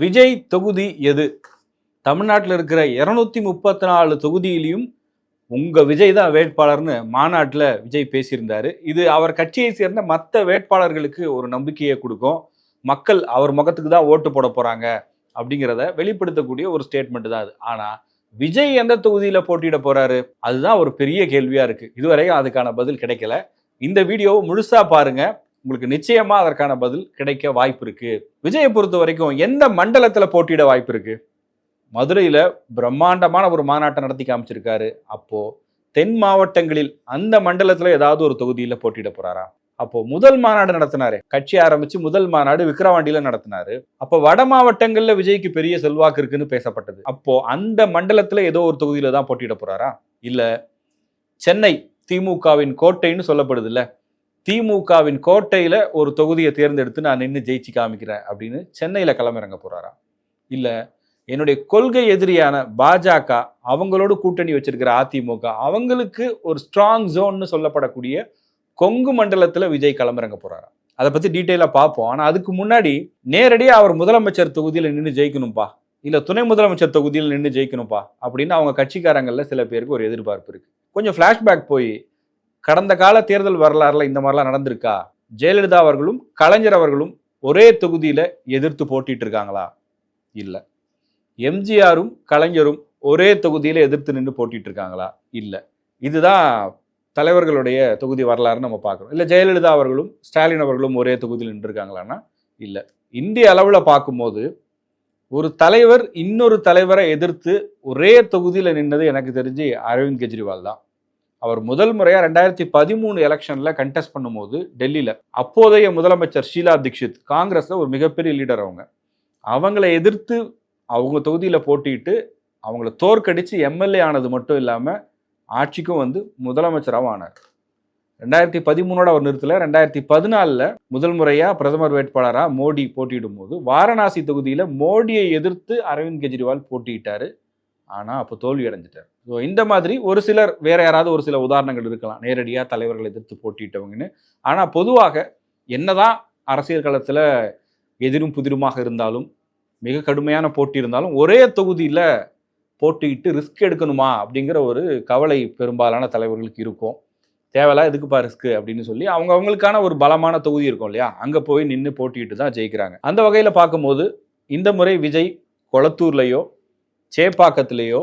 விஜய் தொகுதி எது? தமிழ்நாட்டில் இருக்கிற இருநூத்தி முப்பத்தி நாலு தொகுதியிலையும் உங்க விஜய் தான் வேட்பாளர்னு மாநாட்டில் விஜய் பேசியிருந்தாரு. இது அவர் கட்சியை சேர்ந்த மற்ற வேட்பாளர்களுக்கு ஒரு நம்பிக்கையை கொடுக்கும். மக்கள் அவர் முகத்துக்கு தான் ஓட்டு போட போறாங்க அப்படிங்கிறத வெளிப்படுத்தக்கூடிய ஒரு ஸ்டேட்மெண்ட் தான் அது. ஆனால் விஜய் எந்த தொகுதியில் போட்டியிட போறாரு? அதுதான் ஒரு பெரிய கேள்வியா இருக்கு. இதுவரையும் அதுக்கான பதில் கிடைக்கல. இந்த வீடியோவை முழுசா பாருங்க. உங்களுக்கு நிச்சயமா அதற்கான பதில் கிடைக்க வாய்ப்பு இருக்கு. விஜயை பொறுத்த வரைக்கும் எந்த மண்டலத்துல போட்டியிட வாய்ப்பு இருக்கு? மதுரையில பிரம்மாண்டமான ஒரு மாநாட்டை நடத்தி காமிச்சிருக்காரு. அப்போ தென் மாவட்டங்களில் அந்த மண்டலத்துல ஏதாவது ஒரு தொகுதியில போட்டியிட போறாரா? அப்போ முதல் மாநாடு நடத்தினாரு. கட்சி ஆரம்பிச்சு முதல் மாநாடு விக்கிரவாண்டியில நடத்தினாரு. அப்போ வட மாவட்டங்கள்ல விஜய்க்கு பெரிய செல்வாக்கு இருக்குன்னு பேசப்பட்டது. அப்போ அந்த மண்டலத்துல ஏதோ ஒரு தொகுதியில தான் போட்டியிட போறாரா? இல்ல சென்னை திமுகவின் கோட்டைன்னு சொல்லப்படுது இல்லை திமுகவின் கோட்டையில் ஒரு தொகுதியை தேர்ந்தெடுத்து நான் நின்று ஜெயிச்சு காமிக்கிறேன் அப்படின்னு சென்னையில் களமிறங்க போகிறாரா இல்லை என்னுடைய கொள்கை எதிரியான பாஜக அவங்களோட கூட்டணி வச்சிருக்கிற அதிமுக அவங்களுக்கு ஒரு ஸ்ட்ராங் ஜோன்னு சொல்லப்படக்கூடிய கொங்கு மண்டலத்தில் விஜய் களமிறங்க போகிறாரா அதை பற்றி டீட்டெயிலாக பார்ப்போம். ஆனால் அதுக்கு முன்னாடி நேரடியாக அவர் முதலமைச்சர் தொகுதியில் நின்று ஜெயிக்கணும்ப்பா இல்லை துணை முதலமைச்சர் தொகுதியில் நின்று ஜெயிக்கணும்ப்பா அப்படின்னு அவங்க கட்சிக்காரங்களில் சில பேருக்கு ஒரு எதிர்பார்ப்பு இருக்குது கொஞ்சம் ஃப்ளாஷ்பேக் போய் கடந்த கால தேர்தல் வரலாறுல இந்த மாதிரிலாம் நடந்திருக்கா? ஜெயலலிதா அவர்களும் கலைஞர் அவர்களும் ஒரே தொகுதியில எதிர்த்து போட்டிட்டு இருக்காங்களா இல்ல. எம்ஜிஆரும் கலைஞரும் ஒரே தொகுதியில எதிர்த்து நின்று போட்டிட்டு இருக்காங்களா இல்ல. இதுதான் தலைவர்களுடைய தொகுதி வரலாறுன்னு நம்ம பார்க்குறோம். இல்லை ஜெயலலிதா அவர்களும் ஸ்டாலின் அவர்களும் ஒரே தொகுதியில் நின்றுருக்காங்களான்னா? இல்லை. இந்திய அளவில் பார்க்கும்போது ஒரு தலைவர் இன்னொரு தலைவரை எதிர்த்து ஒரே தொகுதியில் நின்னது எனக்கு தெரிஞ்சு அரவிந்த் கெஜ்ரிவால் தான். அவர் முதல் முறையாக ரெண்டாயிரத்தி பதிமூணு எலெக்ஷனில் கண்டெஸ்ட் பண்ணும்போது டெல்லியில் அப்போதைய முதலமைச்சர் ஷீலா தீக்ஷித் காங்கிரஸில் ஒரு மிகப்பெரிய லீடர் அவங்க. அவங்கள எதிர்த்து அவங்க தொகுதியில் போட்டிட்டு அவங்கள தோற்கடித்து எம்எல்ஏ ஆனது மட்டும் இல்லாமல் ஆட்சிக்கும் வந்து முதலமைச்சராகவும் ஆனார். ரெண்டாயிரத்தி பதிமூணோட அவர் நிறுத்தல. ரெண்டாயிரத்தி பதினாலில் முதல் முறையாக பிரதமர் வேட்பாளராக மோடி போட்டியிடும் போது வாரணாசி தொகுதியில் மோடியை எதிர்த்து அரவிந்த் கெஜ்ரிவால் போட்டியிட்டார். ஆனால் அப்போ தோல்வி அடைஞ்சிட்டார். ஸோ இந்த மாதிரி ஒரு சிலர் வேற யாராவது ஒரு சில உதாரணங்கள் இருக்கலாம். நேரடியாக தலைவர்களை எதிர்த்து போட்டிட்டவங்கன்னு ஆனால் பொதுவாக என்னதான் அரசியல் களத்தில் எதிரும் புதிருமாக இருந்தாலும் மிக கடுமையான போட்டி இருந்தாலும் ஒரே தொகுதியில் போட்டியிட்டு ரிஸ்க் எடுக்கணுமா அப்படிங்கிற ஒரு கவலை பெரும்பாலான தலைவர்களுக்கு இருக்கும். தேவையில்ல எதுக்குப்பா ரிஸ்க் அப்படின்னு சொல்லி அவங்க அவங்களுக்கான ஒரு பலமான தொகுதி இருக்கும் இல்லையா? அங்கே போய் நின்று போட்டிட்டு தான் ஜெயிக்கிறாங்க. அந்த வகையில் பார்க்கும்போது இந்த முறை விஜய் கொளத்தூர்லேயோ சேப்பாக்கத்திலேயோ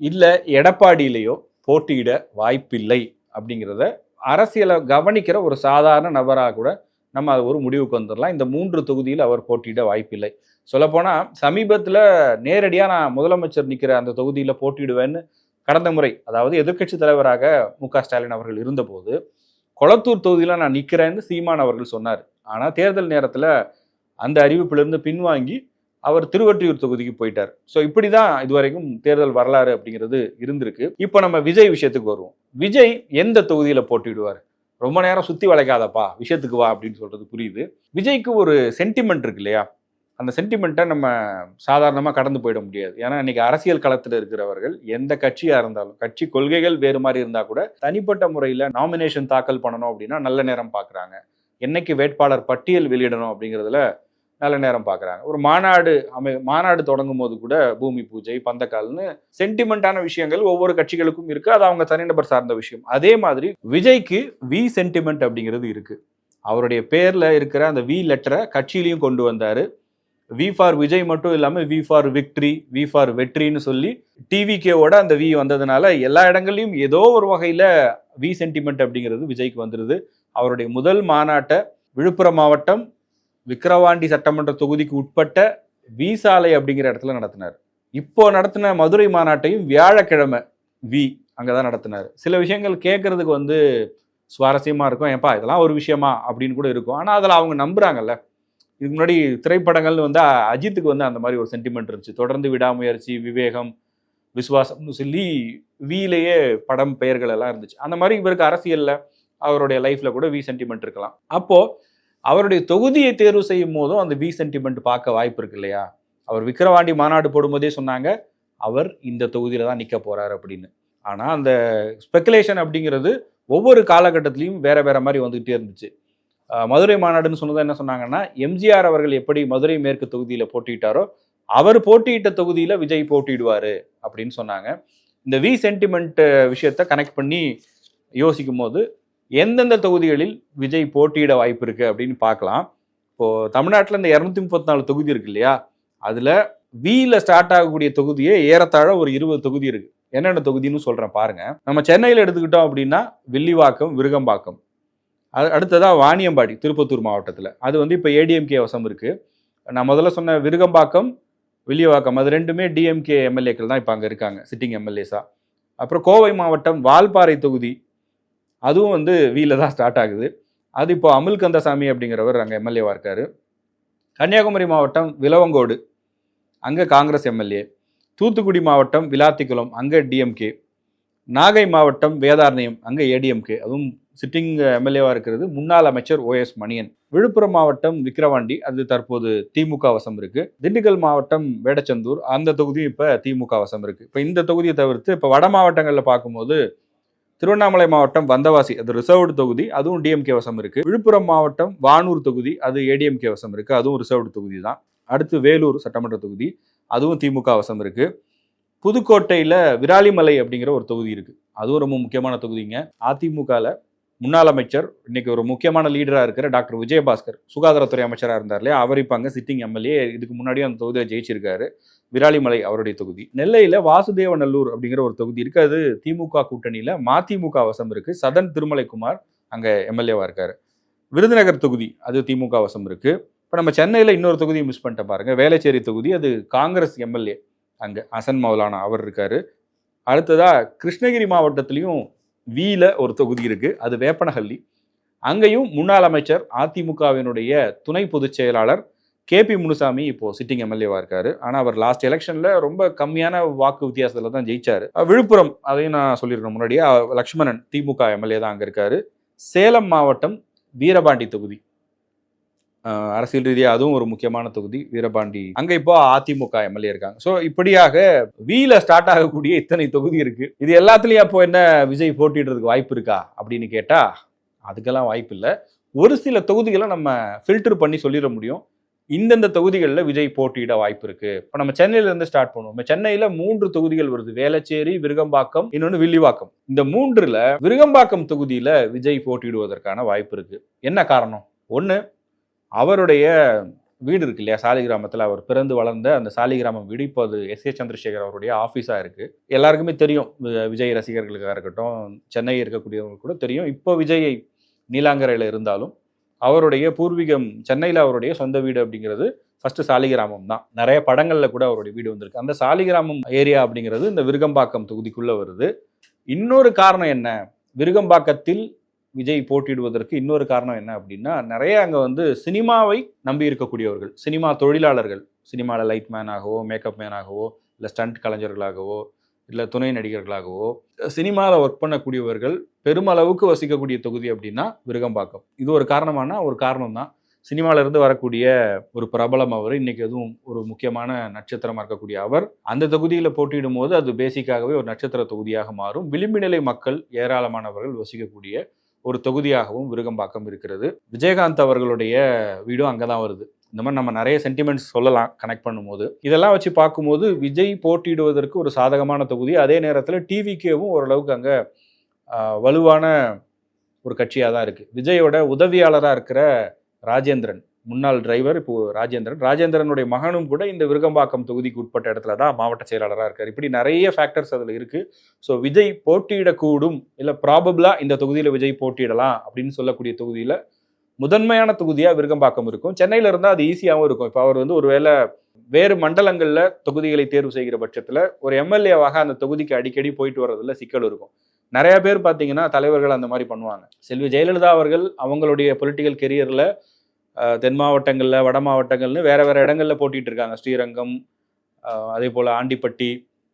இல்லை எடப்பாடியிலேயோ போட்டியிட வாய்ப்பில்லை அப்படிங்கிறத அரசியலை கவனிக்கிற ஒரு சாதாரண நபராக கூட நம்ம அது ஒரு முடிவுக்கு வந்துடலாம். இந்த மூன்று தொகுதியில் அவர் போட்டியிட வாய்ப்பில்லை. சொல்லப்போனால் சமீபத்தில் நேரடியாக நான் முதலமைச்சர் நிற்கிற அந்த தொகுதியில் போட்டியிடுவேன்னு கடந்த முறை அதாவது எதிர்க்கட்சி தலைவராக மு ஸ்டாலின் அவர்கள் இருந்தபோது கொளத்தூர் தொகுதியில் நான் நிற்கிறேன்னு சீமான் அவர்கள் சொன்னார். ஆனால் தேர்தல் நேரத்தில் அந்த அறிவிப்பிலிருந்து பின்வாங்கி அவர் திருவொற்றியூர் தொகுதிக்கு போயிட்டார். ஸோ இப்படி தான் இதுவரைக்கும் தேர்தல் வரலாறு அப்படிங்கிறது இருந்திருக்கு. இப்போ நம்ம விஜய் விஷயத்துக்கு வருவோம். விஜய் எந்த தொகுதியில் போட்டிடுவார் ரொம்ப நேரம் சுற்றி வளைக்காதப்பா விஷயத்துக்கு வா அப்படின்னு சொல்கிறது புரியுது. விஜய்க்கு ஒரு சென்டிமெண்ட் இருக்கு இல்லையா? அந்த சென்டிமெண்ட்டை நம்ம சாதாரணமாக கடந்து போயிட முடியாது. ஏன்னா இன்னைக்கு அரசியல் களத்தில் இருக்கிறவர்கள் எந்த கட்சியாக இருந்தாலும் கட்சி கொள்கைகள் வேறு மாதிரி இருந்தால் கூட தனிப்பட்ட முறையில் நாமினேஷன் தாக்கல் பண்ணணும் அப்படின்னா நல்ல நேரம் பார்க்குறாங்க என்னைக்கு வேட்பாளர் பட்டியல் வெளியிடணும் அப்படிங்கிறதுல நல்ல நேரம் பார்க்குறாங்க ஒரு மாநாடு அமை மாநாடு தொடங்கும் போது கூட பூமி பூஜை பந்தக்கால்னு சென்டிமெண்ட்டான விஷயங்கள் ஒவ்வொரு கட்சிகளுக்கும் இருக்குது அது அவங்க தனிநபர் சார்ந்த விஷயம். அதே மாதிரி விஜய்க்கு வி சென்டிமெண்ட் அப்படிங்கிறது இருக்குது அவருடைய பேரில் இருக்கிற அந்த வி லெட்டரை கட்சியிலையும் கொண்டு வந்தார். வி ஃபார் விஜய் மட்டும் இல்லாமல் V for victory V for வெற்றின்னு சொல்லி டிவிகேவோட அந்த வி வந்ததுனால எல்லா இடங்கள்லையும் ஏதோ ஒரு வகையில் வி சென்டிமெண்ட் அப்படிங்கிறது விஜய்க்கு வந்துடுது அவருடைய முதல் மாநாட்டை விழுப்புரம் மாவட்டம் விக்கிரவாண்டி சட்டமன்ற தொகுதிக்கு உட்பட்ட விசாலை அப்படிங்கிற இடத்துல நடத்தினார். இப்போ நடத்தின மதுரை மாநாட்டையும் வியாழக்கிழமை வி அங்கே தான் நடத்தினார். சில விஷயங்கள் கேட்கறதுக்கு வந்து சுவாரஸ்யமாக இருக்கும். ஏப்பா இதெல்லாம் ஒரு விஷயமா அப்படின்னு கூட இருக்கும். ஆனால் அதில் அவங்க நம்புகிறாங்கல்ல இதுக்கு முன்னாடி திரைப்படங்கள் வந்து அஜித்துக்கு வந்து அந்த மாதிரி ஒரு சென்டிமெண்ட் இருந்துச்சு. தொடர்ந்து விடாமுயற்சி விவேகம் விசுவாசம்னு சொல்லி வீலேயே படம் பெயர்கள் எல்லாம் இருந்துச்சு. அந்த மாதிரி இவருக்கு அரசியலில் அவருடைய லைஃப்பில் கூட வி சென்டிமெண்ட் இருக்கலாம். அப்போது அவருடைய தொகுதியை தேர்வு செய்யும் போதும் அந்த வி சென்டிமெண்ட் பார்க்க வாய்ப்பு இருக்கு இல்லையா? அவர் விக்கிரவாண்டி மாநாடு போடும்போதே சொன்னாங்க அவர் இந்த தொகுதியில் தான் நிற்க போகிறார் அப்படின்னு. ஆனால் அந்த ஸ்பெகுலேஷன் அப்படிங்கிறது ஒவ்வொரு காலகட்டத்திலையும் வேற வேற மாதிரி வந்துகிட்டே இருந்துச்சு. மதுரை மாநாடுன்னு சொன்னதை என்ன சொன்னாங்கன்னா எம்ஜிஆர் அவர்கள் எப்படி மதுரை மேற்கு தொகுதியில் போட்டியிட்டாரோ அவர் போட்டியிட்ட தொகுதியில் விஜய் போட்டியிடுவாரு அப்படின்னு சொன்னாங்க. இந்த வி சென்டிமெண்ட் விஷயத்த கனெக்ட் பண்ணி யோசிக்கும் போது எந்தெந்த தொகுதிகளில் விஜய் போட்டியிட வாய்ப்பு இருக்கு அப்படின்னு பார்க்கலாம். இப்போ தமிழ்நாட்டில் இந்த இரநூத்தி முப்பத்தி நாலு தொகுதி இருக்கு இல்லையா? அதுல வில ஸ்டார்ட் ஆகக்கூடிய தொகுதியே ஏறத்தாழ ஒரு இருபது தொகுதி இருக்கு. என்னென்ன தொகுதின்னு சொல்றேன் பாருங்க. நம்ம சென்னையில் எடுத்துக்கிட்டோம் அப்படின்னா வில்லிவாக்கம் விருகம்பாக்கம். அது அடுத்ததா வாணியம்பாடி திருப்பத்தூர் மாவட்டத்தில். அது வந்து இப்போ ஏடிஎம்கே வசம் இருக்கு. நான் முதல்ல சொன்ன விருகம்பாக்கம் வில்லிவாக்கம் அது ரெண்டுமே டிஎம்கே எம்எல்ஏக்கள் தான் இப்போ அங்கே இருக்காங்க சிட்டிங் எம்எல்ஏஸா அப்புறம் கோவை மாவட்டம் வால்பாறை தொகுதி அதுவும் வந்து வீல தான் ஸ்டார்ட் ஆகுது. அது இப்போ அமுல் கந்தசாமி அப்படிங்கிறவர் அங்கே எம்எல்ஏவாக இருக்காரு. கன்னியாகுமரி மாவட்டம் விலவங்கோடு அங்கே காங்கிரஸ் எம்எல்ஏ தூத்துக்குடி மாவட்டம் விளாத்திக்குளம் அங்கே டிஎம்கே நாகை மாவட்டம் வேதாரண்யம் அங்கே ஏடிஎம்கே அதுவும் சிட்டிங் எம்எல்ஏவாக இருக்கிறது. முன்னாள் அமைச்சர் ஓஎஸ் மணியன். விழுப்புரம் மாவட்டம் விக்கிரவாண்டி அது தற்போது திமுக வசம் இருக்கு. திண்டுக்கல் மாவட்டம் வேடச்சந்தூர் அந்த தொகுதியும் இப்போ திமுக வசம் இருக்கு. இப்போ இந்த தொகுதியை தவிர்த்து இப்போ வட மாவட்டங்களில் பார்க்கும்போது திருவண்ணாமலை மாவட்டம் வந்தவாசி அது ரிசர்வ்டு தொகுதி அதுவும் டிஎம்கே வசம் இருக்கு. விழுப்புரம் மாவட்டம் வானூர் தொகுதி அது ஏடிஎம்கே வசம் இருக்கு அதுவும் ரிசர்வ்டு தொகுதி தான். அடுத்து வேலூர் சட்டமன்ற தொகுதி அதுவும் திமுக வசம் இருக்கு. புதுக்கோட்டையில் விராலிமலை அப்படிங்கிற ஒரு தொகுதி இருக்கு. அதுவும் ரொம்ப முக்கியமான தொகுதிங்க. அதிமுகவில் முன்னாள் அமைச்சர் இன்னைக்கு ஒரு முக்கியமான லீடராக இருக்கிற டாக்டர் விஜயபாஸ்கர் சுகாதாரத்துறை அமைச்சராக இருந்தார் இல்லையா அவர் இப்போ அங்கே சிட்டிங் எம்எல்ஏ இதுக்கு முன்னாடியும் அந்த தொகுதியை ஜெயிச்சிருக்காரு. விராலிமலை அவருடைய தொகுதி. நெல்லையில் வாசுதேவநல்லூர் அப்படிங்கிற ஒரு தொகுதி இருக்கு. அது திமுக கூட்டணியில் மதிமுக வசம் இருக்கு. சதன் திருமலைக்குமார் அங்கே எம்எல்ஏவாக இருக்கார். விருதுநகர் தொகுதி அது திமுக வசம் இருக்கு. இப்போ நம்ம சென்னையில் இன்னொரு தொகுதியை மிஸ் பண்ணிட்ட பாருங்க. வேலைச்சேரி தொகுதி அது காங்கிரஸ் எம்எல்ஏ அங்கே அசன் மௌலானா அவர் இருக்கார். அடுத்ததாக கிருஷ்ணகிரி மாவட்டத்திலையும் வீல ஒரு தொகுதி இருக்குது அது வேப்பனஹள்ளி. அங்கேயும் முன்னாள் அமைச்சர் அதிமுகவினுடைய துணை பொதுச் செயலாளர் கே பி முனுசாமி இப்போ சிட்டிங் எம்எல்ஏவா இருக்காரு. ஆனா அவர் லாஸ்ட் எலெக்ஷன்ல ரொம்ப கம்மியான வாக்கு வித்தியாசத்துல தான் ஜெயிச்சாரு. விழுப்புரம் அதையும் நான் சொல்லியிருக்கேன் முன்னாடியே. லக்ஷ்மணன் திமுக எம்எல்ஏ தான் அங்க இருக்காரு. சேலம் மாவட்டம் வீரபாண்டி தொகுதி. அரசியல் ரீதியாக அதுவும் ஒரு முக்கியமான தொகுதி வீரபாண்டி. அங்க இப்போ அதிமுக எம்எல்ஏ இருக்காங்க. ஸோ இப்படியாக வீல ஸ்டார்ட் ஆகக்கூடிய இத்தனை தொகுதி இருக்கு. இது எல்லாத்துலயும் அப்போ என்ன விஜய் போட்டிடுறதுக்கு வாய்ப்பு இருக்கா அப்படின்னு கேட்டா அதுக்கெல்லாம் வாய்ப்பு இல்லை. ஒரு சில தொகுதிகளை நம்ம ஃபில்டர் பண்ணி சொல்லிட முடியும். இந்தந்த தொகுதிகளில் விஜய் போட்டியிட வாய்ப்பு இருக்கு இப்போ நம்ம சென்னையில இருந்து ஸ்டார்ட் பண்ணுவோம். சென்னையில மூன்று தொகுதிகள் வருது. வேளச்சேரி விருகம்பாக்கம் இன்னொன்று வில்லிவாக்கம். இந்த மூன்றுல விருகம்பாக்கம் தொகுதியில விஜய் போட்டியிடுவதற்கான வாய்ப்பு இருக்கு. என்ன காரணம்? ஒன்று அவருடைய வீடு இருக்கு இல்லையா? சாலிகிராமத்தில் அவர் பிறந்து வளர்ந்த அந்த சாலிகிராமம் வீடு இப்போ அது எஸ். ஏ சந்திரசேகர் அவருடைய ஆஃபீஸாக இருக்குது எல்லாருக்குமே தெரியும். விஜய் ரசிகர்களுக்காக இருக்கட்டும் சென்னை இருக்கக்கூடியவங்களுக்கு கூட தெரியும். இப்போ விஜய் நீலாங்கரையில் இருந்தாலும் அவருடைய பூர்வீகம் சென்னையில் அவருடைய சொந்த வீடு அப்படிங்கிறது ஃபர்ஸ்ட் சாலிகிராமம் தான். நிறைய படங்களில் கூட அவருடைய வீடு வந்திருக்கு. அந்த சாலிகிராமம் ஏரியா அப்படிங்கிறது இந்த விருகம்பாக்கம் தொகுதிக்குள்ளே வருது. இன்னொரு காரணம் என்ன? விருகம்பாக்கத்தில் விஜய் போட்டியிடுவதற்கு இன்னொரு காரணம் என்ன அப்படின்னா நிறைய அங்கே வந்து சினிமாவை நம்பி இருக்கக்கூடியவர்கள் சினிமா தொழிலாளர்கள் சினிமாவில் லைட் மேனாகவோ மேக்கப் மேனாகவோ இல்லை ஸ்டண்ட் கலைஞர்களாகவோ இல்லை துணை நடிகர்களாகவோ சினிமாவில் ஒர்க் பண்ணக்கூடியவர்கள் பெருமளவுக்கு வசிக்கக்கூடிய தொகுதி அப்படின்னா விருகம்பாக்கம். இது ஒரு காரணமானா ஒரு காரணம் தான் சினிமாவிலேருந்து வரக்கூடிய ஒரு பிரபலம் அவர் இன்றைக்கி எதுவும் ஒரு முக்கியமான நட்சத்திரமாக இருக்கக்கூடிய அவர் அந்த தொகுதியில் போட்டியிடும் போது அது பேசிக்காகவே ஒரு நட்சத்திர தொகுதியாக மாறும். விளிம்புநிலை மக்கள் ஏராளமானவர்கள் வசிக்கக்கூடிய ஒரு தொகுதியாகவும் விருகம்பாக்கம் இருக்கிறது. விஜயகாந்த் அவர்களுடைய வீடும் அங்கே தான் வருது. இந்த மாதிரி நம்ம நிறைய சென்டிமெண்ட்ஸ் சொல்லலாம் கனெக்ட் பண்ணும்போது. இதெல்லாம் வச்சு பார்க்கும்போது விஜய் போட்டியிடுவதற்கு ஒரு சாதகமான தொகுதி. அதே நேரத்தில் டிவிகேவும் ஓரளவுக்கு அங்கே வலுவான ஒரு கட்சியாக தான் இருக்குது விஜயோட உதவியாளராக இருக்கிற ராஜேந்திரன் முன்னாள் டிரைவர் இப்போ ராஜேந்திரன். ராஜேந்திரனுடைய மகனும் கூட இந்த விருகம்பாக்கம் தொகுதிக்கு உட்பட்ட இடத்துல தான் மாவட்ட செயலாளராக இருக்கார். இப்படி நிறைய ஃபேக்டர்ஸ் அதில் இருக்குது ஸோ விஜய் போட்டியிடக்கூடும் இல்லை ப்ராபபிளாக இந்த தொகுதியில் விஜய் போட்டியிடலாம் அப்படின்னு சொல்லக்கூடிய தொகுதியில் முதன்மையான தொகுதியாக விருகம்பாக்கம் இருக்கும். சென்னையில் இருந்தால் அது ஈஸியாகவும் இருக்கும். இப்போ அவர் வந்து ஒருவேளை வேறு மண்டலங்களில் தொகுதிகளை தேர்வு செய்கிற பட்சத்தில் ஒரு எம்எல்ஏவாக அந்த தொகுதிக்கு அடிக்கடி போயிட்டு வர்றதுல சிக்கல் இருக்கும். நிறைய பேர் பார்த்தீங்கன்னா தலைவர்கள் அந்த மாதிரி பண்ணுவாங்க. செல்வி ஜெயலலிதா அவர்கள் அவங்களுடைய பொலிட்டிக்கல் கெரியரில் தென் மாவட்டங்களில் வட மாவட்டங்கள்னு வேறு வேறு இடங்களில் போட்டிகிட்டு இருக்காங்க. ஸ்ரீரங்கம் அதே போல் ஆண்டிப்பட்டி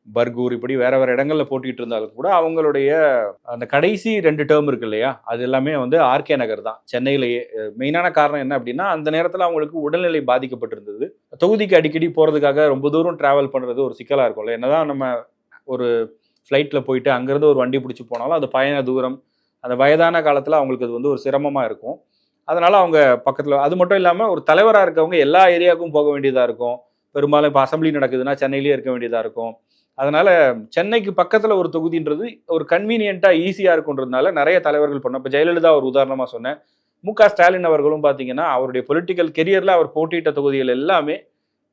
பர்கூர் இப்படி வேற வேற இடங்களில் போட்டிட்டு இருந்தாலும் கூட அவங்களுடைய அந்த கடைசி ரெண்டு டேர்ம் இருக்கு இல்லையா? அது எல்லாமே வந்து ஆர்கே நகர் தான். சென்னையிலேயே மெயினான காரணம் என்ன அப்படின்னா அந்த நேரத்தில் அவங்களுக்கு உடல்நிலை பாதிக்கப்பட்டிருந்தது. தொகுதிக்கு அடிக்கடி போகிறதுக்காக ரொம்ப தூரம் டிராவல் பண்ணுறது ஒரு சிக்கலாக இருக்கும்ல என்னதான் நம்ம ஒரு ஃப்ளைட்டில் போயிட்டு அங்கேருந்து ஒரு வண்டி பிடிச்சி போனாலும் அது பயண தூரம் அந்த வயதான காலத்தில் அவங்களுக்கு அது வந்து ஒரு சிரமமாக இருக்கும். அதனால அவங்க பக்கத்தில் அது மட்டும் இல்லாமல் ஒரு தலைவராக இருக்கவங்க எல்லா ஏரியாவுக்கும் போக வேண்டியதாக இருக்கும். பெரும்பாலும் இப்போ அசம்பிளி நடக்குதுன்னா சென்னையிலேயே இருக்க வேண்டியதாக இருக்கும். அதனால சென்னைக்கு பக்கத்தில் ஒரு தொகுதின்றது ஒரு கன்வீனியண்ட்டாக ஈஸியாக இருக்குன்றதுனால நிறைய தலைவர்கள் பண்ணோம். இப்போ ஜெயலலிதா ஒரு உதாரணமாக சொன்னேன். மு க ஸ்டாலின் அவர்களும் பார்த்தீங்கன்னா அவருடைய பொலிட்டிக்கல் கெரியரில் அவர் போட்டியிட்ட தொகுதிகள் எல்லாமே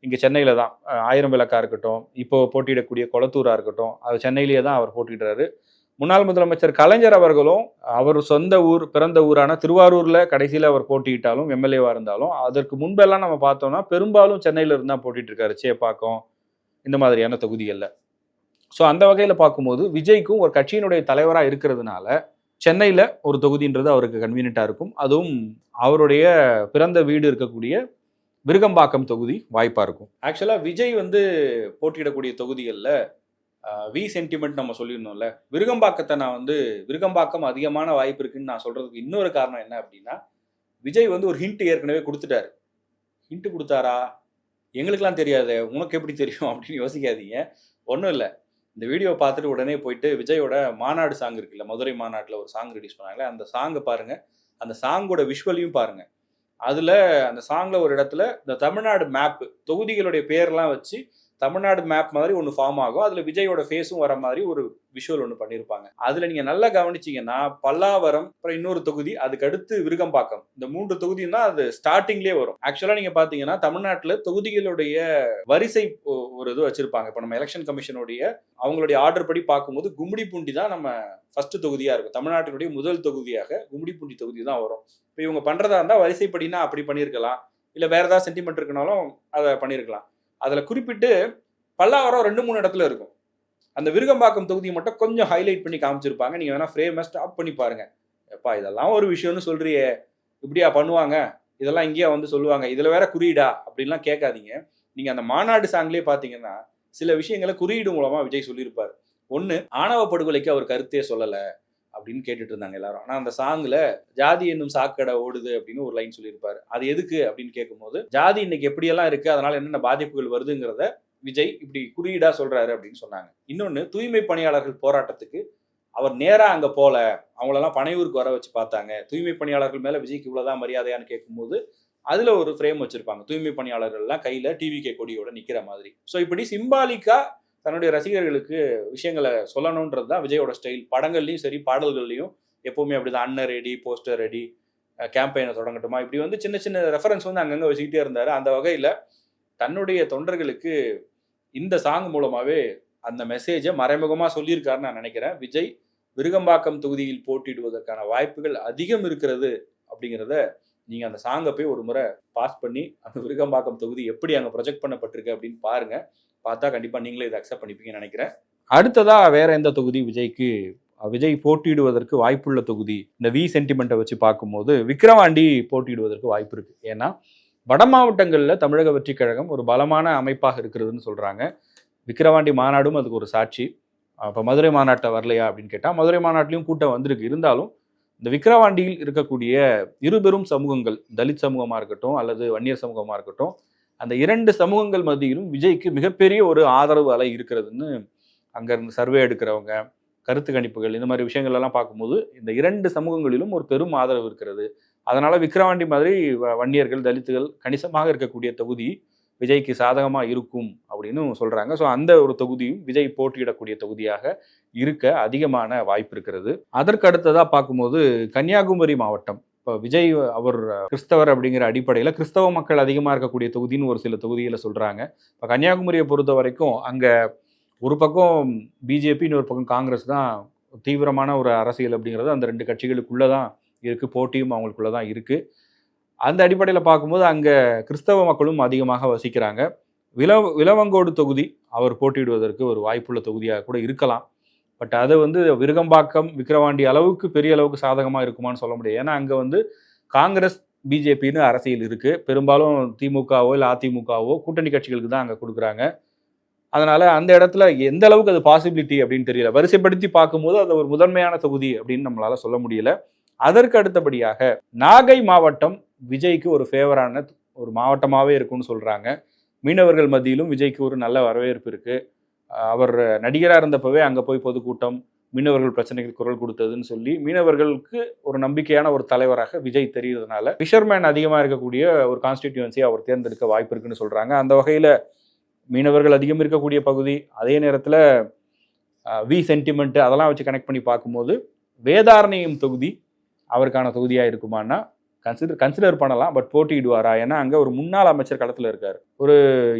இங்கே சென்னையில் தான். ஆயிரம் விளக்காக இருக்கட்டும் இப்போ போட்டியிடக்கூடிய கொளத்தூராக இருக்கட்டும் அது சென்னையிலேயே தான் அவர் போட்டிடுறாரு முன்னாள் முதலமைச்சர் கலைஞர் அவர்களும் அவர் சொந்த ஊர் பிறந்த ஊரான திருவாரூரில் கடைசியில் அவர் போட்டியிட்டாலும் எம்எல்ஏவாக இருந்தாலும் அதற்கு முன்பெல்லாம் நம்ம பார்த்தோம்னா பெரும்பாலும் சென்னையில் இருந்து தான் போட்டிட்டு இருக்காரு சேப்பாக்கம் இந்த மாதிரியான தொகுதிகளில். ஸோ அந்த வகையில் பார்க்கும்போது விஜய்க்கும் ஒரு கட்சியினுடைய தலைவராக இருக்கிறதுனால சென்னையில் ஒரு தொகுதின்றது அவருக்கு கன்வீனியண்ட்டாக இருக்கும். அதுவும் அவருடைய பிறந்த வீடு இருக்கக்கூடிய விருகம்பாக்கம் தொகுதி வாய்ப்பாக இருக்கும். ஆக்சுவலாக விஜய் வந்து போட்டியிடக்கூடிய தொகுதிகளில் வி சென்டிமெண்ட் நம்ம சொல்லியிருந்தோம்ல. விருகம்பாக்கத்தை நான் வந்து விருகம்பாக்கம் அதிகமான வாய்ப்பு இருக்குன்னு நான் சொல்கிறதுக்கு இன்னொரு காரணம் என்ன அப்படின்னா விஜய் வந்து ஒரு ஹிண்ட் ஏற்கனவே கொடுத்துட்டாரு. ஹிண்ட் கொடுத்தாரா? எங்களுக்கெல்லாம் தெரியாது. உனக்கு எப்படி தெரியும் அப்படின்னு யோசிக்காதீங்க. ஒன்றும் இல்லை. இந்த வீடியோ பார்த்துட்டு உடனே போயிட்டு விஜயோட மாநாடு சாங் இருக்குல்ல மதுரை மாநாட்டில் ஒரு சாங் ரிலீஸ் பண்ணாங்களே அந்த சாங்கை பாருங்கள் அந்த சாங்கோட விஷுவலையும் பாருங்கள் அதில் அந்த சாங்கில் ஒரு இடத்துல இந்த தமிழ்நாடு மேப்பு தொகுதிகளுடைய பேர்லாம் வச்சு தமிழ்நாடு மேப் மாதிரி ஒன்று ஃபார்ம் ஆகும். அதில் விஜயோட ஃபேஸும் வர மாதிரி ஒரு விஷுவல் ஒன்று பண்ணியிருப்பாங்க அதில் நீங்கள் நல்லா கவனிச்சீங்கன்னா பல்லாவரம் அப்புறம் இன்னொரு தொகுதி அதுக்கு அடுத்து விருகம்பாக்கம். இந்த மூன்று தொகுதியும் தான் அது ஸ்டார்டிங்லேயே வரும். ஆக்சுவலாக நீங்கள் பார்த்தீங்கன்னா தமிழ்நாட்டில் தொகுதிகளுடைய வரிசை ஒரு இது வச்சுருப்பாங்க. இப்போ நம்ம எலெக்ஷன் கமிஷனுடைய அவங்களுடைய ஆர்டர் படி பார்க்கும்போது கும்மிடிப்பூண்டி தான் நம்ம ஃபர்ஸ்ட் தொகுதியாக இருக்கும். தமிழ்நாட்டினுடைய முதல் தொகுதியாக கும்மிடிப்பூண்டி தொகுதி தான் வரும். இப்போ இவங்க பண்ணுறதா இருந்தால் வரிசைப்படினா அப்படி பண்ணியிருக்கலாம் இல்லை வேறு ஏதாவது சென்டிமெண்ட் இருக்குனாலும் அதை பண்ணியிருக்கலாம் அதில் குறிப்பிட்டு பல்லாவரம் ரெண்டு மூணு இடத்துல இருக்கும். அந்த விருகம்பாக்கம் தொகுதியை மட்டும் கொஞ்சம் ஹைலைட் பண்ணி காமிச்சிருப்பாங்க. நீங்கள் வேணால் ஃப்ரேமை ஸ்டாப் பண்ணி பாருங்கள் எப்பா இதெல்லாம் ஒரு விஷயம்னு சொல்கிறியே இப்படியா பண்ணுவாங்க? இதெல்லாம் இங்கேயா வந்து சொல்லுவாங்க. இதில் வேற குறியீடா? அப்படின்லாம் கேட்காதீங்க. நீங்கள் அந்த மாநாடு சாங்லேயே பார்த்தீங்கன்னா சில விஷயங்களை குறியீடு மூலமாக விஜய் சொல்லியிருப்பார். ஒன்று ஆணவ படுகொலைக்கு அவர் கருத்தே சொல்லலை. அப்படின்னு கேட்டுட்டு இருந்தாங்க எல்லாரும். ஆனால் அந்த சாங்கில் ஜாதி என்னும் சாக்கடை ஓடுது அப்படின்னு ஒரு லைன் சொல்லியிருப்பாரு. அது எதுக்கு அப்படின்னு கேட்கும்போது ஜாதி இன்னைக்கு எப்படியெல்லாம் இருக்கு அதனால என்னென்ன பாதிப்புகள் வருதுங்கிறத விஜய் இப்படி குறியீடா சொல்றாரு அப்படின்னு சொன்னாங்க. இன்னொன்னு தூய்மை பணியாளர்கள் போராட்டத்துக்கு அவர் நேராக அங்கே போல அவங்களெல்லாம் பனையூருக்கு வர வச்சு பார்த்தாங்க. தூய்மை பணியாளர்கள் மேலே விஜய்க்கு இவ்வளோதான் மரியாதையான்னு கேட்கும்போது அதில் ஒரு ஃப்ரேம் வச்சுருப்பாங்க. தூய்மை பணியாளர்கள்லாம் கையில டிவிகே கொடியோட நிற்கிற மாதிரி. ஸோ இப்படி சிம்பாலிக்கா தன்னுடைய ரசிகர்களுக்கு விஷயங்களை சொல்லணுன்றது தான் விஜயோட ஸ்டைல் படங்கள்லையும் சரி பாடல்கள்லையும் எப்பவுமே அப்படிதான். அண்ணன் ரெடி போஸ்டர் ரெடி கேம்பெயினை தொடங்கட்டுமா? இப்படி வந்து சின்ன சின்ன ரெஃபரன்ஸ் வந்து அங்கங்கே வச்சுக்கிட்டே இருந்தார். அந்த வகையில் தன்னுடைய தொண்டர்களுக்கு இந்த சாங் மூலமாகவே அந்த மெசேஜை மறைமுகமாக சொல்லியிருக்காருன்னு நான் நினைக்கிறேன். விஜய் விருகம்பாக்கம் தொகுதியில் போட்டியிடுவதற்கான வாய்ப்புகள் அதிகம் இருக்கிறது அப்படிங்கிறத நீங்கள் அந்த சாங்கை போய் ஒரு முறை பாஸ் பண்ணி அந்த விருகம்பாக்கம் தொகுதி எப்படி அங்கே ப்ரொஜெக்ட் பண்ணப்பட்டிருக்கு அப்படின்னு பாருங்கள் பார்த்தா கண்டிப்பாக நீங்களே இதை அக்செப்ட் பண்ணிப்பீங்கன்னு நினைக்கிறேன். அடுத்ததாக வேற எந்த தொகுதி விஜய்க்கு விஜய் போட்டியிடுவதற்கு வாய்ப்புள்ள தொகுதி? இந்த வி சென்டிமெண்ட்டை வச்சு பார்க்கும்போது விக்ரவாண்டி போட்டியிடுவதற்கு வாய்ப்பு இருக்கு. ஏன்னா வட மாவட்டங்களில் தமிழக வெற்றிக் கழகம் ஒரு பலமான அமைப்பாக இருக்கிறதுன்னு சொல்கிறாங்க விக்கிரவாண்டி மாநாடும் அதுக்கு ஒரு சாட்சி. அப்போ மதுரை மாநாட்டை வரலையா அப்படின்னு கேட்டால் மதுரை மாநாட்டிலையும் கூட்டம் வந்திருக்கு. இருந்தாலும் இந்த விக்கிரவாண்டியில் இருக்கக்கூடிய இருபெரும் சமூகங்கள் தலித் சமூகமாக இருக்கட்டும் அல்லது வன்னியர் சமூகமாக இருக்கட்டும் அந்த இரண்டு சமூகங்கள் மத்தியிலும் விஜய்க்கு மிகப்பெரிய ஒரு ஆதரவு அலை இருக்கிறதுன்னு அங்கேருந்து சர்வே எடுக்கிறவங்க கருத்து கணிப்புகள் இந்த மாதிரி விஷயங்கள் எல்லாம் பார்க்கும்போது இந்த இரண்டு சமூகங்களிலும் ஒரு பெரும் ஆதரவு இருக்கிறது. அதனால் விக்கிரவாண்டி மாதிரி வ- வன்னியர்கள் தலித்துகள் கணிசமாக இருக்கக்கூடிய தொகுதி விஜய்க்கு சாதகமாக இருக்கும் அப்படின்னு சொல்கிறாங்க ஸோ அந்த ஒரு தொகுதியும் விஜய் போட்டியிடக்கூடிய தொகுதியாக இருக்க அதிகமான வாய்ப்பு இருக்கிறது. அதற்கு அடுத்ததாக பார்க்கும்போது கன்னியாகுமரி மாவட்டம். இப்போ விஜய் அவர் கிறிஸ்தவர் அப்படிங்கிற அடிப்படையில் கிறிஸ்தவ மக்கள் அதிகமாக இருக்கக்கூடிய தொகுதின்னு ஒரு சில தொகுதியில் சொல்கிறாங்க இப்போ கன்னியாகுமரியை பொறுத்த வரைக்கும் அங்கே ஒரு பக்கம் பிஜேபி இன்னொரு பக்கம் காங்கிரஸ் தான் தீவிரமான ஒரு அரசியல் அப்படிங்கிறது அந்த ரெண்டு கட்சிகளுக்குள்ளே தான் இருக்குது போட்டியும் அவங்களுக்குள்ள தான் இருக்குது அந்த அடிப்படையில் பார்க்கும்போது அங்கே கிறிஸ்தவ மக்களும் அதிகமாக வசிக்கிறாங்க. வில விலவங்கோடு தொகுதி அவர் போட்டியிடுவதற்கு ஒரு வாய்ப்புள்ள தொகுதியாக கூட இருக்கலாம். பட் அது வந்து விருகம்பாக்கம் விக்கிரவாண்டி அளவுக்கு பெரிய அளவுக்கு சாதகமாக இருக்குமான்னு சொல்ல முடியாது. ஏன்னா அங்கே வந்து காங்கிரஸ் பிஜேபின்னு அரசியல் இருக்குது பெரும்பாலும் திமுகவோ இல்லை அதிமுகவோ கூட்டணி கட்சிகளுக்கு தான் அங்கே கொடுக்குறாங்க. அதனால் அந்த இடத்துல எந்த அளவுக்கு அது பாசிபிலிட்டி அப்படின்னு தெரியல. வரிசைப்படுத்தி பார்க்கும்போது அது ஒரு முதன்மையான தொகுதி அப்படின்னு நம்மளால் சொல்ல முடியல. அதற்கு அடுத்தபடியாக நாகை மாவட்டம் விஜய்க்கு ஒரு ஃபேவரான ஒரு மாவட்டமாகவே இருக்கும்னு சொல்கிறாங்க மீனவர்கள் மத்தியிலும் விஜய்க்கு ஒரு நல்ல வரவேற்பு இருக்குது அவர் நடிகராக இருந்தப்பவே அங்கே போய் பொதுக்கூட்டம் மீனவர்கள் பிரச்சனைக்கு குரல் கொடுத்ததுன்னு சொல்லி மீனவர்களுக்கு ஒரு நம்பிக்கையான ஒரு தலைவராக விஜய் தெரிகிறதுனால ஃபிஷர்மேன் அதிகமாக இருக்கக்கூடிய ஒரு கான்ஸ்டிடியூன்சி அவர் தேர்ந்தெடுக்க வாய்ப்பு இருக்குன்னு சொல்கிறாங்க அந்த வகையில் மீனவர்கள் அதிகம் இருக்கக்கூடிய பகுதி அதே நேரத்தில் வி சென்டிமெண்ட்டு அதெல்லாம் வச்சு கனெக்ட் பண்ணி பார்க்கும்போது வேதாரணியம் தொகுதி அவருக்கான தொகுதியாக இருக்குமான்னா கன்சிடர் கன்சிடர் பண்ணலாம் பட் போட்டியிடுவாரா? ஏன்னா அங்கே ஒரு முன்னாள் அமைச்சர் களத்தில் இருக்கார். ஒரு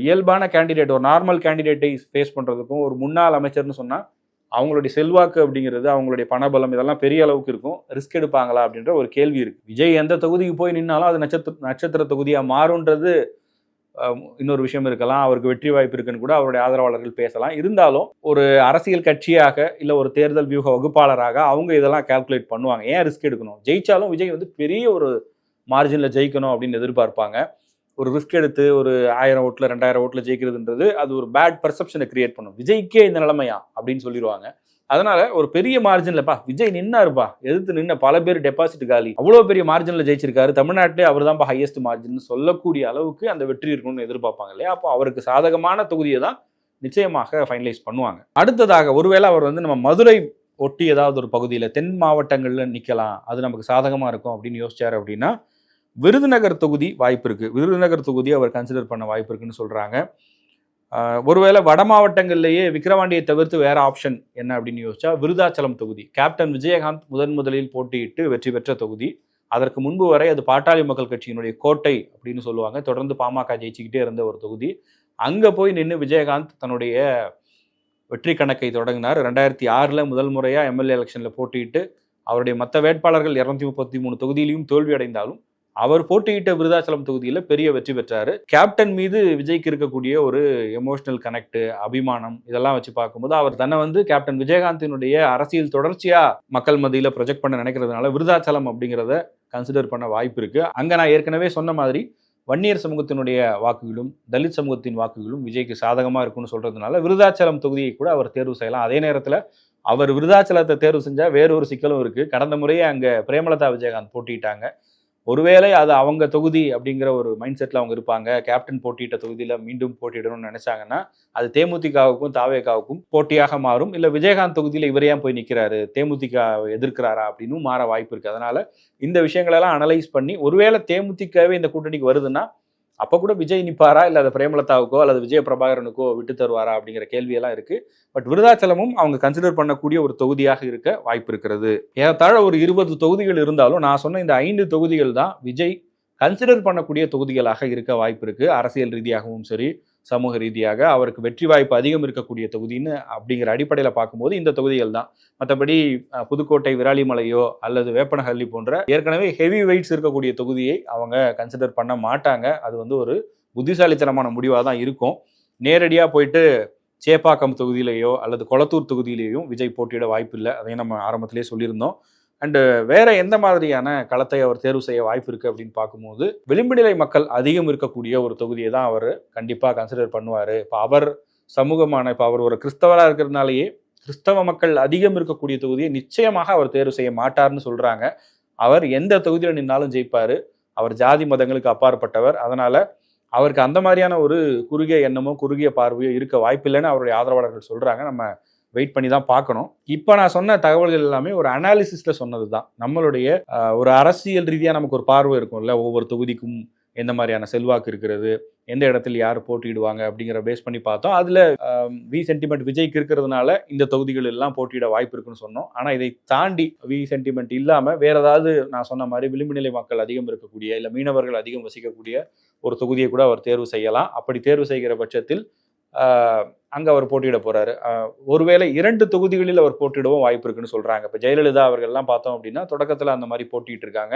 இயல்பான கேண்டிடேட் ஒரு நார்மல் கேண்டிடேட்டை ஃபேஸ் பண்ணுறதுக்கும் ஒரு முன்னாள் அமைச்சர்னு சொன்னால் அவங்களுடைய செல்வாக்கு அப்படிங்கிறது அவங்களுடைய பணபலம் இதெல்லாம் பெரிய அளவுக்கு இருக்கும். ரிஸ்க் எடுப்பாங்களா அப்படின்ற ஒரு கேள்வி இருக்குது விஜய் எந்த தொகுதிக்கு போய் நின்னாலும் அது நட்சத்திர நட்சத்திர தொகுதியாக மாறுன்றது இன்னொரு விஷயம் இருக்கலாம் அவருக்கு வெற்றி வாய்ப்பு இருக்குன்னு கூட அவருடைய ஆதரவாளர்கள் பேசலாம். இருந்தாலும் ஒரு அரசியல் கட்சியாக இல்லை ஒரு தேர்தல் வியூக வகுப்பாளராக அவங்க இதெல்லாம் கால்குலேட் பண்ணுவாங்க. ஏன் ரிஸ்க் எடுக்கணும்? ஜெயிச்சாலும் விஜய் வந்து பெரிய ஒரு மார்ஜினில் ஜெயிக்கணும் அப்படின்னு எதிர்பார்ப்பாங்க. ஒரு ரிஸ்க் எடுத்து ஒரு ஆயிரம் ஓட்டில் ரெண்டாயிரம் ஓட்டில் ஜெயிக்கிறதுன்றது அது ஒரு பேட் பர்செப்ஷனை கிரியேட் பண்ணும். விஜய்க்கே இந்த நிலைமையா? அப்படின்னு சொல்லிடுவாங்க. அதனால ஒரு பெரிய மார்ஜின்லப்பா விஜய் நின்னாருப்பா எதிர்த்து நின்ன பல பேர் டெபாசிட் காலி. அவ்வளோ பெரிய மார்ஜினில் ஜெயிச்சிருக்காரு. தமிழ்நாட்டிலே அவர் தான்ப்பா ஹையஸ்ட் மார்ஜின் சொல்லக்கூடிய அளவுக்கு அந்த வெற்றி இருக்கணும்னு எதிர்பார்ப்பாங்க இல்லையா? அப்போ அவருக்கு சாதகமான தொகுதியை தான் நிச்சயமாக ஃபைனலைஸ் பண்ணுவாங்க. அடுத்ததாக ஒருவேளை அவர் வந்து நம்ம மதுரை ஒட்டி ஏதாவது ஒரு பகுதியில் தென் மாவட்டங்களில் நிற்கலாம் அது நமக்கு சாதகமாக இருக்கும் அப்படின்னு யோசிச்சார் அப்படின்னா விருதுநகர் தொகுதி வாய்ப்பு இருக்குது விருதுநகர் தொகுதி அவர் கன்சிடர் பண்ண வாய்ப்பு இருக்குன்னு சொல்கிறாங்க ஒருவேளை வட மாவட்டங்கள்லேயே விக்கிரவாண்டியை தவிர்த்து வேற ஆப்ஷன் என்ன அப்படின்னு யோசிச்சா விருதாச்சலம் தொகுதி. கேப்டன் விஜயகாந்த் முதன் முதலில் போட்டியிட்டு வெற்றி பெற்ற தொகுதி. அதற்கு முன்பு வரை அது பாட்டாளி மக்கள் கட்சியினுடைய கோட்டை அப்படின்னு சொல்லுவாங்க. தொடர்ந்து பாமக ஜெயிச்சுக்கிட்டே இருந்த ஒரு தொகுதி. அங்கே போய் நின்று விஜயகாந்த் தன்னுடைய வெற்றி கணக்கை தொடங்கினார். ரெண்டாயிரத்தி ஆறில் முதல் முறையாக எம்எல்ஏ எலெக்ஷனில் போட்டியிட்டு அவருடைய மற்ற வேட்பாளர்கள் இரநூத்தி முப்பத்தி மூணு தொகுதியிலையும் தோல்வி அடைந்தாலும் அவர் போட்டியிட்ட விருதாச்சலம் தொகுதியில் பெரிய வெற்றி பெற்றாரு. கேப்டன் மீது விஜய்க்கு இருக்கக்கூடிய ஒரு எமோஷனல் கனெக்ட் அபிமானம் இதெல்லாம் வச்சு பார்க்கும்போது அவர் தன்னை வந்து கேப்டன் விஜயகாந்தினுடைய அரசியல் தொடர்ச்சியா மக்கள் மத்தியில் ப்ரொஜெக்ட் பண்ண நினைக்கிறதுனால விருதாச்சலம் அப்படிங்கிறத கன்சிடர் பண்ண வாய்ப்பு இருக்கு. அங்க நான் ஏற்கனவே சொன்ன மாதிரி வன்னியர் சமூகத்தினுடைய வாக்குகளும் தலித் சமூகத்தின் வாக்குகளும் விஜய்க்கு சாதகமாக இருக்கும்னு சொல்கிறதுனால விருதாச்சலம் தொகுதியை கூட அவர் தேர்வு செய்யலாம். அதே நேரத்தில் அவர் விருதாச்சலத்தை தேர்வு செஞ்சா வேறொரு சிக்கலும் இருக்குது கடந்த முறையே அங்கே பிரேமலதா விஜயகாந்த் போட்டிட்டாங்க ஒருவேளை அது அவங்க தொகுதி அப்படிங்கிற ஒரு மைண்ட் செட்டில் அவங்க இருப்பாங்க. கேப்டன் போட்டியிட்ட தொகுதியில் மீண்டும் போட்டியிடணும்னு நினைச்சாங்கன்னா அது தேமுதிகவுக்கும் தாவேகாவுக்கும் போட்டியாக மாறும். இல்லை விஜயகாந்த் தொகுதியில் இவர் போய் நிற்கிறாரு தேமுதிக எதிர்க்கிறாரா அப்படின்னு மாற வாய்ப்பு இருக்குது அதனால் இந்த விஷயங்களெல்லாம் அனலைஸ் பண்ணி ஒருவேளை தேமுதிகவே இந்த கூட்டணிக்கு வருதுன்னா அப்போ கூட விஜய் நிற்பாரா இல்லை அதை பிரேமலதாவுக்கோ அல்லது விஜய பிரபாகரனுக்கோ விட்டு தருவாரா? அப்படிங்கிற கேள்வியெல்லாம் இருக்குது பட் விருதாச்சலமும் அவங்க கன்சிடர் பண்ணக்கூடிய ஒரு தொகுதியாக இருக்க வாய்ப்பு இருக்கிறது. ஏறத்தாழ ஒரு இருபது தொகுதிகள் இருந்தாலும் நான் சொன்ன இந்த ஐந்து தொகுதிகள் தான் விஜய் கன்சிடர் பண்ணக்கூடிய தொகுதிகளாக இருக்க வாய்ப்பு இருக்குது அரசியல் ரீதியாகவும் சரி சமூக ரீதியாக அவருக்கு வெற்றி வாய்ப்பு அதிகம் இருக்கக்கூடிய தொகுதின்னு அப்படிங்கிற அடிப்படையில் பார்க்கும்போது இந்த தொகுதிகள் தான். மற்றபடி புதுக்கோட்டை விராலிமலையோ அல்லது வேப்பனஹள்ளி போன்ற ஏற்கனவே ஹெவி வெயிட்ஸ் இருக்கக்கூடிய தொகுதியை அவங்க கன்சிடர் பண்ண மாட்டாங்க. அது வந்து ஒரு புத்திசாலித்தனமான முடிவாக தான் இருக்கும். நேரடியாக போயிட்டு சேப்பாக்கம் தொகுதியிலேயோ அல்லது கொளத்தூர் தொகுதியிலேயும் விஜய் போட்டியிட வாய்ப்பு இல்லை அதையும் நம்ம ஆரம்பத்திலே சொல்லியிருந்தோம். அண்டு வேற எந்த மாதிரியான களத்தை அவர் தேர்வு செய்ய வாய்ப்பு இருக்கு அப்படின்னு பார்க்கும்போது விளிம்புநிலை மக்கள் அதிகம் இருக்கக்கூடிய ஒரு தொகுதியை தான் அவர் கண்டிப்பாக கன்சிடர் பண்ணுவார். இப்போ அவர் சமூகமான இப்போ அவர் ஒரு கிறிஸ்தவராக இருக்கிறதுனாலேயே கிறிஸ்தவ மக்கள் அதிகம் இருக்கக்கூடிய தொகுதியை நிச்சயமாக அவர் தேர்வு செய்ய மாட்டார்னு சொல்கிறாங்க அவர் எந்த தொகுதியில் நின்னாலும் ஜெயிப்பார். அவர் ஜாதி மதங்களுக்கு அப்பாற்பட்டவர். அதனால் அவருக்கு அந்த மாதிரியான ஒரு குறுகிய எண்ணமோ குறுகிய பார்வையோ இருக்க வாய்ப்பில்லைன்னு அவருடைய ஆதரவாளர்கள் சொல்கிறாங்க நம்ம வெயிட் பண்ணி தான் பார்க்கணும். இப்போ நான் சொன்ன தகவல்கள் எல்லாமே ஒரு அனாலிசிஸில் சொன்னது தான் நம்மளுடைய ஒரு அரசியல் ரீதியாக நமக்கு ஒரு பார்வை இருக்கும்ல. ஒவ்வொரு தொகுதிக்கும் எந்த மாதிரியான செல்வாக்கு இருக்கிறது எந்த இடத்துல யார் போட்டியிடுவாங்க அப்படிங்கிற பேஸ் பண்ணி பார்த்தோம். அதில் வி சென்டிமெண்ட் விஜய்க்கு இருக்கிறதுனால இந்த தொகுதிகள் எல்லாம் போட்டியிட வாய்ப்பு இருக்குன்னு சொன்னோம். ஆனால் இதை தாண்டி வி சென்டிமெண்ட் இல்லாமல் வேற ஏதாவது நான் சொன்ன மாதிரி விளிம்பு நிலை மக்கள் அதிகம் இருக்கக்கூடிய இல்லை மீனவர்கள் அதிகம் வசிக்கக்கூடிய ஒரு தொகுதியை கூட அவர் தேர்வு செய்யலாம். அப்படி தேர்வு செய்கிற பட்சத்தில் அங்கே அவர் போட்டியிட போகிறாரு ஒருவேளை இரண்டு தொகுதிகளில் அவர் போட்டியிடவும் வாய்ப்பு இருக்குன்னு சொல்கிறாங்க இப்போ ஜெயலலிதா அவர்கள்லாம் பார்த்தோம் அப்படின்னா தொடக்கத்தில் அந்த மாதிரி போட்டிட்டு இருக்காங்க.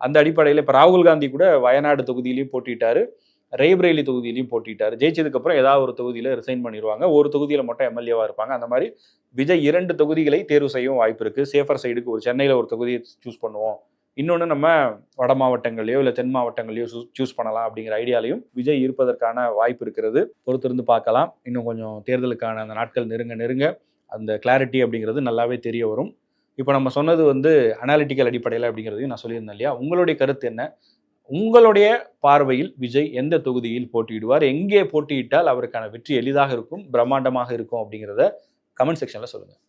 அந்த அடிப்படையில் இப்போ ராகுல் காந்தி கூட வயநாடு தொகுதியிலையும் போட்டிட்டாரு. ரேப்ரேலி தொகுதியிலையும் போட்டிட்டாரு. ஜெயிச்சதுக்கப்புறம் ஏதாவது ஒரு தொகுதியில் ரிசைன் பண்ணிடுவாங்க ஒரு தொகுதியில் மட்டும் எம்எல்ஏவாக இருப்பாங்க. அந்த மாதிரி விஜய் இரண்டு தொகுதிகளை தேர்வு செய்யவும் வாய்ப்பு இருக்குது சேஃபர் சைடுக்கு ஒரு சென்னையில் ஒரு தொகுதியை சூஸ் பண்ணுவோம். இன்னொன்று நம்ம வட மாவட்டங்களையோ இல்லை தென் மாவட்டங்களையோ சூஸ் பண்ணலாம் அப்படிங்கிற ஐடியாலையும் விஜய் இருப்பதற்கான வாய்ப்பு இருக்கிறது. பொறுத்திருந்து பார்க்கலாம். இன்னும் கொஞ்சம் தேர்தலுக்கான அந்த நாட்கள் நெருங்க நெருங்க அந்த கிளாரிட்டி அப்படிங்கிறது நல்லாவே தெரிய வரும். இப்போ நம்ம சொன்னது வந்து அனாலிட்டிக்கல் அடிப்படையில் அப்படிங்கிறதையும் நான் சொல்லியிருந்தேன் இல்லையா? உங்களுடைய கருத்து என்ன? உங்களுடைய பார்வையில் விஜய் எந்த தொகுதியில் போட்டியிடுவார்? எங்கே போட்டியிட்டால் அவருக்கான வெற்றி எளிதாக இருக்கும் பிரம்மாண்டமாக இருக்கும் அப்படிங்கிறத கமெண்ட் செக்ஷனில் சொல்லுங்கள்